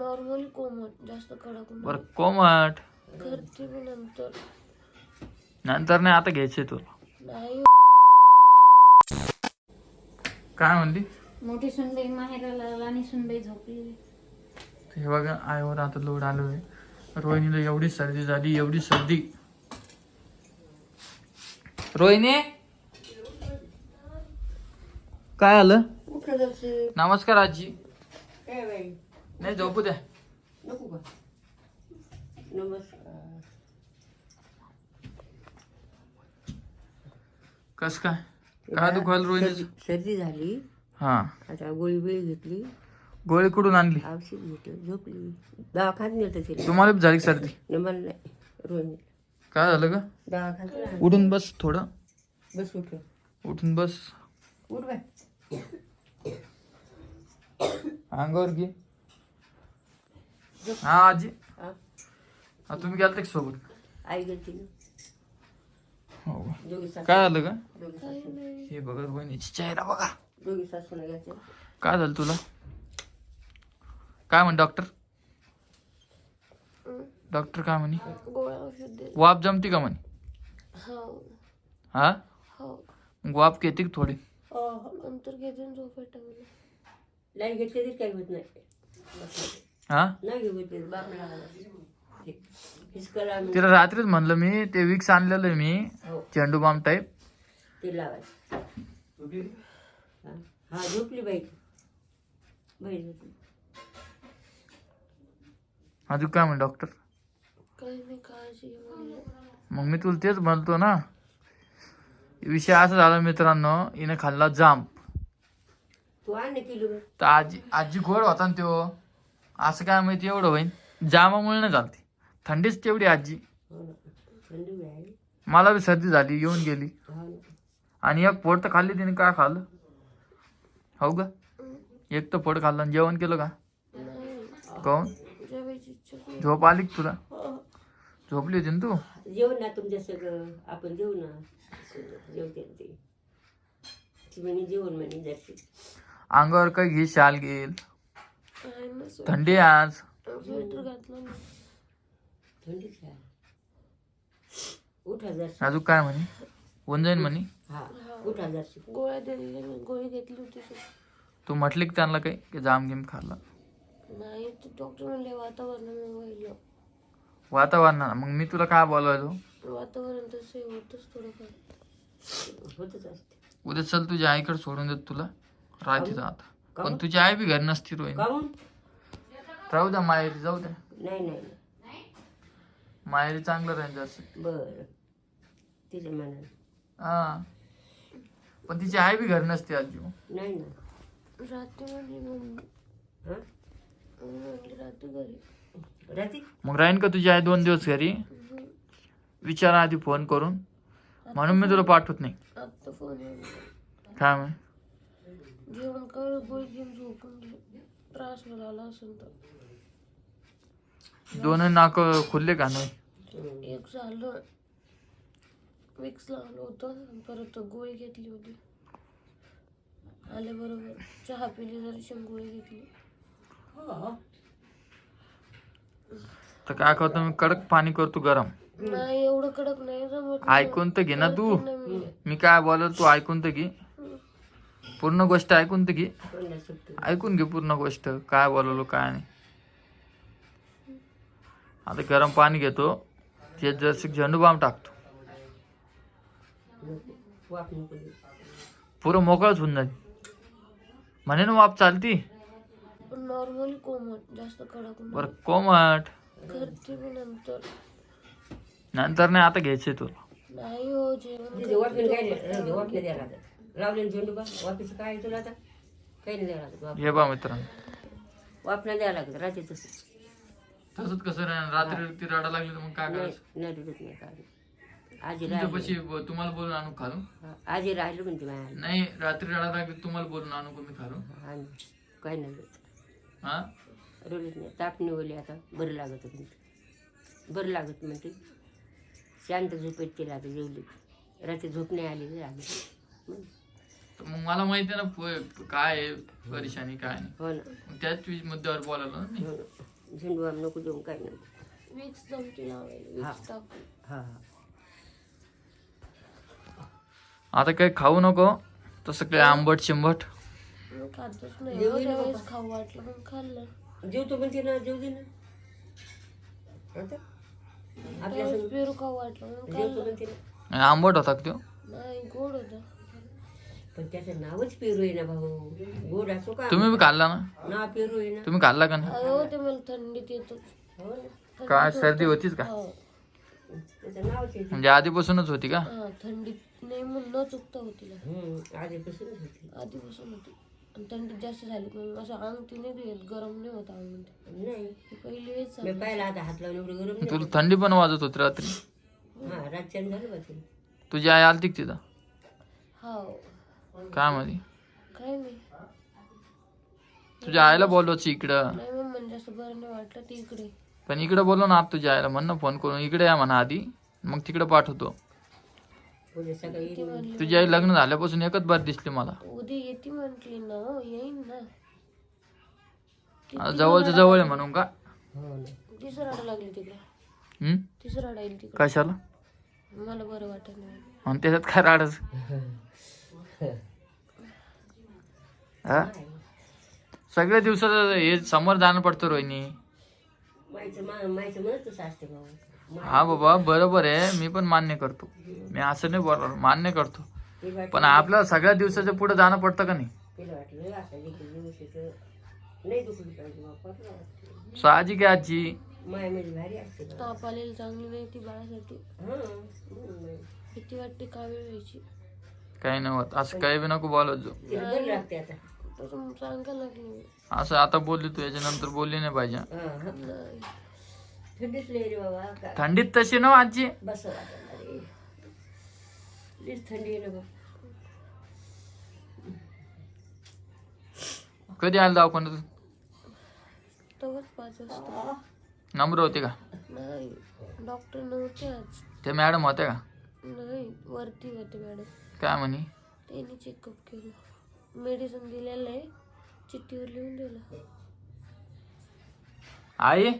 Normally कोमट जास्त कडक नाही. बरं कोमट. करते मी नंतर. नंतर नाही आता घ्यायचंय तुला. नाही. काय म्हणली? मोठी सुनबाई माहेराला आणि सुनबाई झोपली हे बघा आईवर आता लोड आलोय. रोहिणीला एवढी सर्दी झाली एवढी सर्दी. रोहिणी? काय आलं? नमस्कार आजी. नाही झोपू द्या नको का नमस्कार कस काय काय दुखाल रोहिणी सर्दी- सर्दी झाली. हा. आता गोळी बिळी घेतली. गोळी कुठून आणली? औषध घेतलं झोपली. दवाखान्यात नेलं तिला. तुम्हाला बी झाली का सर्दी? न मला नाही. रोहिणी. काय झालं का दवाखान्यात उठून बस थोडं. बस उठलं उठून बस. उठ बाय. अंगावर घे. हा आजी हा। हा तुम्ही गेलते का सोबत आई गेलती ना हो का? दोघी सासू काय झालं का दोघी सासू हे बघा रोहिणीची चेहरा बघा दोघी सासूला घ्यायचं काय झालं तुला? काय म्हण डॉक्टर डॉक्टर काय म्हणे गोळ्या औषध दे वाप जमती का म्हणे हो। हा? हो। मग वाप घेते का थोडी? नंतर घेते ना झोपेत टाकून नाही घेतली तरी काही होत नाही हा? तिला रात्रीच म्हणलं मी ते विक्स आणलेलं आहे मी हो. चेंडू बाम टाईप ते लावायचं. हा. हा झोपली बाई. बाई झोपली. अजून काय म्हण डॉक्टर मग मी तुला तेच म्हणतो ना विषय असा झाला मित्रांनो हिने खाल्ला जाम तू आण ना किलो. तर आजी आजी गोड होता ना त्यो. असं काय माहिती एवढं होईन? जामामुळे नाही झालती थंडीच तेवढी आजी. मला बी सर्दी झाली येऊन गेली. आणि एक पोट तर खाल्ली तिने काय खाल्लं? हो का? एक तर पोट खाल्लं आणि जेवण केलं का? काऊन. झोप आली तुला? झोपली होती ना तू? जेवण ना तुमच्या सगळं. आपण जेवू ना. जेवते जेवण म्हणे अंगावर काही घे शाल घेईल. थंडी आहे आज. स्वेटर घातलं ना थंडीच आहे. उठा जरशी अजून काय म्हणे? होऊन जाईन म्हणे? हा उठा गोळ्या दिलेल्या मी गोळी घेतली होती सु- तू म्हटली की त्यांना काही की जाम गेम खाल्ला. नाही ते डॉक्टर म्हणले व्हायलं वातावरणाला मग मी तुला काय बोलवायचो? वातावरण तसं होतच थोडंफार. होतच असते. उद्या चल तुझ्या आईकडे सोडून देत तुला. राहते आता. पण तुझी आई बी घरी नसती रोहिणी. काहून राहू द्या माहेरी जाऊ द्या. नाही नाही. माहेरी चांगलं राहील जसं बरं. तिच्या मनाने हा. पण तिची आई बी घरी नसते आजी नाही ना. रात्री म्हणली मम्मी. हा? मम्मी म्हणली रात्री घरी. राहते? मग राहीन का तुझी आई दोन दिवस घरी? विचारा आधी फोन करून. म्हणून मी तुला पाठवत नाही. आत्ता फोन काय म्हणे जेवण कर गोळी घेऊन झोपून घे त्रास झाला असेल तर. दोन नाक खुलले का नाही? एक झालं विक्स लावलं होतं परत गोळी घेतली होती. आले बरोबर. चहा पिली जरी शेंग गोळी घेतली. तर काय करतो मी कडक पाणी करतो गरम. नाही एवढं कडक नाही जमत ऐकून तर घे ना तू. ना मी. मी काय बोलत तू ऐकून तर घे. पूर्ण गोष्ट ऐकून तर घे. ऐकून घे पूर्ण गोष्ट. काय बोलवलो काय नाही. आता गरम पाणी घेतो. ते जरशी झेंडू बाम टाकतो. पुरं मोकळच होऊन जाईल. म्हणे ना वाप चालती. नॉर्मली कोमट जास्त कडक नाही. बरं कोमट. नंतर. नंतर नाही आता घ्यायचंय तुला. नाही हो जेवण नाही लावलेलं झेंडू बा. वापीचं काय तुला आता? काही नाही द्यावं लागत वाप हे बा मित्रांनो. वापला द्यावं लागत राहते तसंच. तसंच कसं नाही रात्री ती रडा लागली तर मग काय नाही करायचं? नाही रडत नाही काय आजी राहिली. तुमच्यापाशी ब- तुम्हाला बोलून आणू खालू हा, आजी राहिली म्हणते माझ्या नाही रात्री रडा लागली तुम्हाला बोलून आणू का मी खालू हा काही नाही रडत. हा? रडत नाही. ताप निवडली आता. बरं लागत म्हणते. बरं लागत म्हणते. शांत झोपेत तिला आता जेवली. रात्री झोप नाही आली. तर मग मला माहिती आहे ना प- काय आहे परेशानी काय नाही. हो ना. मग त्याच मुद्द्यावर बोलायला ना मी. हो ना. झेंडू आम नको देऊन काय नाही. विक्स जमती लावायला विक्स टाकून हा. हा आता काही खाऊ नको तसं काही आंबट शिंबट खातच नाही हो, खाऊ वाटलं खाल्लं. जेवतो म्हणते ना जेव दे ना. आता आपल्या त्यावेळेस संग पेरू खाऊ वाटलं मग जेवतो खाल्लं. म्हणते ना. आणि आंबट होता का तो नाही गोड होतं. पण त्याचं नावच पेरू आहे ना भाऊ गोड असो का तुम्ही बी खाल्ला ना पेरू आहे ना तुम्ही खाल्ला का नाही अहो ते मला थंडीत येतच हो ना काय सर्दी होतीच का हा त्याचं नावच आहे म्हणजे आधीपासूनच होती का हा थंडीत नाही म्हणून न चुकता होती ना हम्म, आधीपासूनच होती आधीपासून होती आणि थंडीत जास्त झाली मग असं अंग ती नाही येत गरम नाही होत अंग मध्ये नाही पहिली वेळेस मी झाली पाहिला आता हात लावून एवढं गरम नाही तुला थंडी पण वाजत होती रात्री हा रातच्यानं झालं बा ते तुझी आई आलती का तिथं हा काय मध्ये काय नाही. तुझ्या आईला बोलवायची इकडं. नाही मग म्हणजे असं बरं नाही वाटलं ती इकडे. पण इकडे बोलव ना आता तुझ्या आईला म्हण ना फोन करून. इकडे या म्हणा आधी मग तिकडे पाठवतो. उद्या सकाळी ती म्हणली तुझी आई लग्न झाल्यापासून एकच बार दिसली मला. उद्या येते म्हटली ना हो येईन ना. आता जवळच्या जवळ आहे म्हणून का? हो ना तिसरा रडा लागली तिकडे. हम्म? तिसरा रडा येईल तिकडे. कशाला? मला बरं वाटत नाही. आणि त्याच्यात काय राडच? हा? सगळ्या दिवसात हे समोर जाणं पडतं रोहिणी. हा बाबा बरोबर आहे. मी पण मान्य करतो. मी असं नाही बरोबर मान्य करतो. पण आपल्याला सगळ्या दिवसाच्या पुढे जाणं पडतं का नाही? साहजिक आहे आजी. आलेली चांगली नाही ती बाळासाठी. हा. भीती वाटते कावीळ व्हायची काही नाही होत. असं काही बी नको बोलत जो तिला बरं लागते आता. तसं सांगायला लागली मी. असं आता बोलली तू याच्यानंतर बोलली नाही पाहिजे. हा नाही थंडीच लय रे बाबा काय थंडीत तशी ना आजी. बस वाटत रे लईच थंडी आहे ना बा कधी आलं दवाखान्यात? पाच वाजता. नंबर होते का? नाही डॉक्टर नव्हते आज. ते मॅडम होते का? नाही वरती होते मॅडम. काय म्हणे? त्यांनी चेकअप केलं. मेडिसिन दिलेलं आहे. चिठ्ठीवर लिहून दिलं. आई?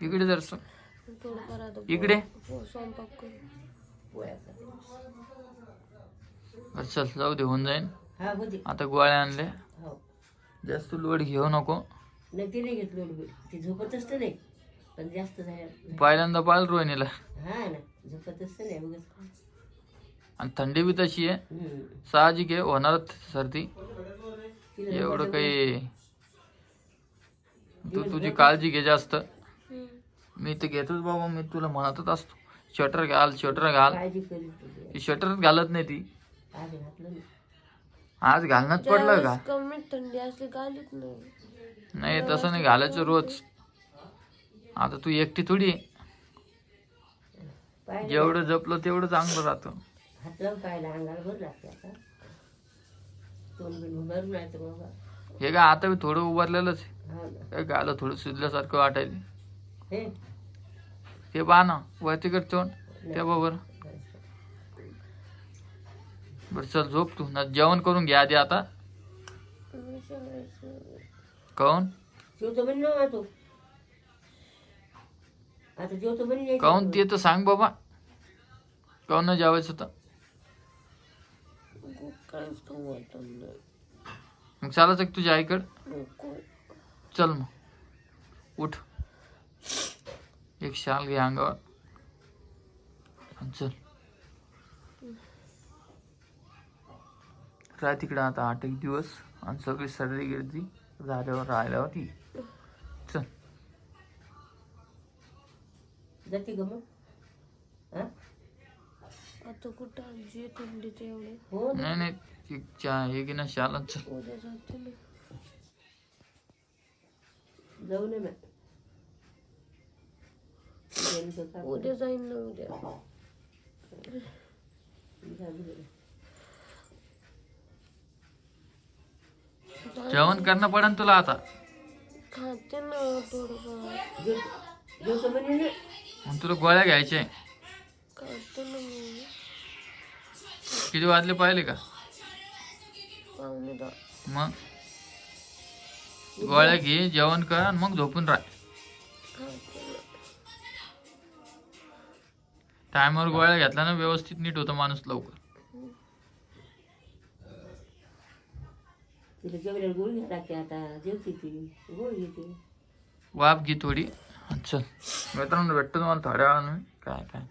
इकडे जर थोडंफार आता इकडे? हो, स्वयंपाक करू. बरं, चल जाऊ दे होऊन जाईन. हा होते आता गोळ्या आणले. हो. जास्त लोड घेऊ नको. नाही ते नाही घेतलं एवढं बिल. ते झोपत असतं नाही. पण जास्त झालं पहिल्यांदा पाहिलं रोहिणीला. हा ना. नाही उगाच आणि थंडी बी तशी आहे. हम्म. साहजिक आहे होणारच सर्दी. तिला एवढं काही तू तुझी काळजी घे जास्त. मी तर घेतोच बाबा मी तुला म्हणतच असतो. स्वेटर घाल स्वेटर घाल. काळजी करीत तुझी. ती स्वेटरच घालत नाही ती. आज घातलं नाही. आज घालण्यात पडलं का? ज्यावेळेस कमी थंडी असली गालीत नाही. नाही तसं नाही घालायचं रोज. आता तू एकटी थोडी आहे. जेवढं जपलं तेवढं चांगलं राहतं. हात लावून पाहिला अंगाला भर लागते आता. तोंड बिन भरून नाही तर बाबा हे काय आता बी थोडं उभारलेलंच आहे. हा ना. काय गालं थोडं सुजल्यासारखं वाटायला हे? ते पहा ना वरती कर तोंड. त्या बरोबर. बरं. चल झोप तू. ना जेवण करून घ्या आधी आता. काऊन? जेवतो म्हणे ना तो. आता जेवतो म्हणे नाही काऊन ते तर सांग बाबा? काऊन नाही जेवायचं तर? काहीच खाऊ वाटत नाही. मग चालायचं का तुझ्या आईकड. नको. चल मग. उठ. एक शाल घे अंगावर. आणि चल. राह तिकडं आता आठ एक दिवस. आणि सगळी सर्दी गिर्दी झाल्यावर राहिल्यावर ती जाते ग मग? हा? आता कुठं आजी थंडीचे एवढे हो ना. नाही नाही ती चा हे घे ना शाल आणि चल उद्या जाते ना जाऊ नये मग जेवण तर उद्या जाईन ना उद्या. जेवण करणं पडेल तुला आता. खाते ना थोडंफार. तुला गोळ्या घ्यायच्या किती वाजले पाहिले का? मग? गोळ्या घे जेवण कर आणि मग झोपून राह. टायमावर गोळ्या घेतल्या ना व्यवस्थित नीट होतं माणूस लवकर. वाफ घे थोडी. चल मित्रांनो भेटतो तुम्हाला थोड्या वेळानं काय काय